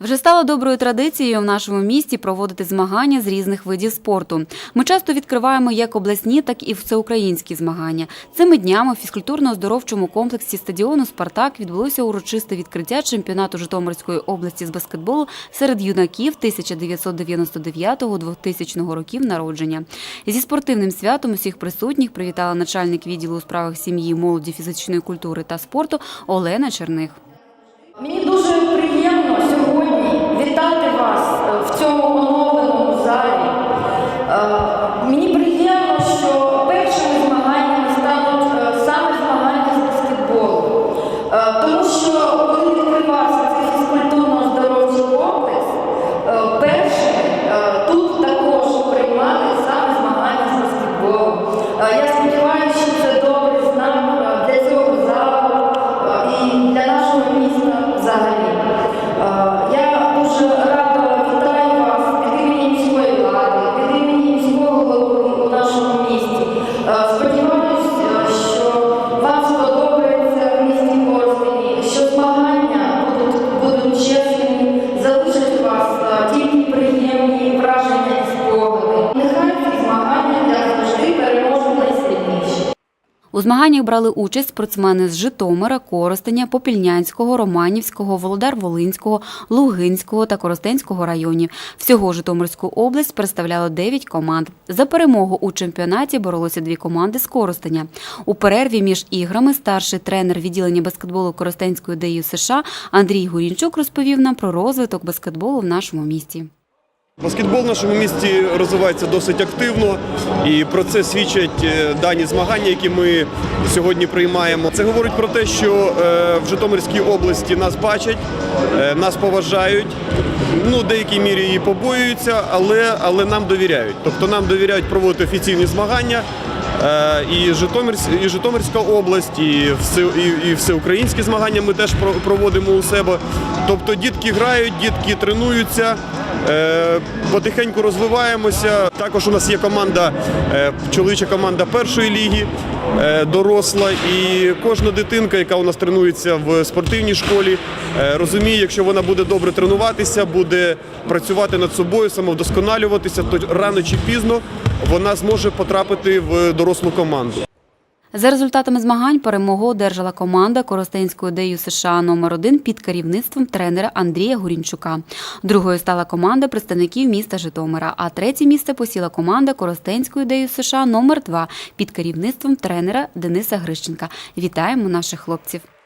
Вже стало доброю традицією в нашому місті проводити змагання з різних видів спорту. Ми часто відкриваємо як обласні, так і всеукраїнські змагання. Цими днями в фізкультурно-оздоровчому комплексі стадіону Спартак відбулося урочисте відкриття чемпіонату Житомирської області з баскетболу серед юнаків 1999-2000 років народження. Зі спортивним святом усіх присутніх привітала начальник відділу у справах сім'ї, молоді, фізичної культури та спорту Олена Черних. Мені дуже приємно сьогодні вас е, в цьому У змаганнях брали участь спортсмени з Житомира, Коростеня, Попільнянського, Романівського, Володар-Волинського, Лугинського та Коростенського районів. Всього Житомирську область представляло 9 команд. За перемогу у чемпіонаті боролися дві команди з Коростеня. У перерві між іграми старший тренер відділення баскетболу Коростенської ДЮ США Андрій Гурінчук розповів нам про розвиток баскетболу в нашому місті. Баскетбол в нашому місті розвивається досить активно, і про це свідчать е, дані змагання, які ми сьогодні приймаємо. Це говорить про те, що е, в Житомирській області нас бачать, е, нас поважають. Ну, деякій мірі її побоюються, але, але нам довіряють. Тобто нам довіряють проводити офіційні змагання. І, Житомирсь, і Житомирська область, і, все, і, і всеукраїнські змагання ми теж про- проводимо у себе. Тобто дітки грають, дітки тренуються, потихеньку розвиваємося. Також у нас є команда, е, чоловіча команда першої ліги, е, доросла. І кожна дитинка, яка у нас тренується в спортивній школі, е, розуміє, якщо вона буде добре тренуватися, буде працювати над собою, самовдосконалюватися, то рано чи пізно вона зможе потрапити в дорослу команду. За результатами змагань перемогу одержала команда Коростенської ДЮ США номер 1 під керівництвом тренера Андрія Гурінчука. Другою стала команда представників міста Житомира, а третє місце посіла команда Коростенської ДЮ США номер 2 під керівництвом тренера Дениса Грищенка. Вітаємо наших хлопців!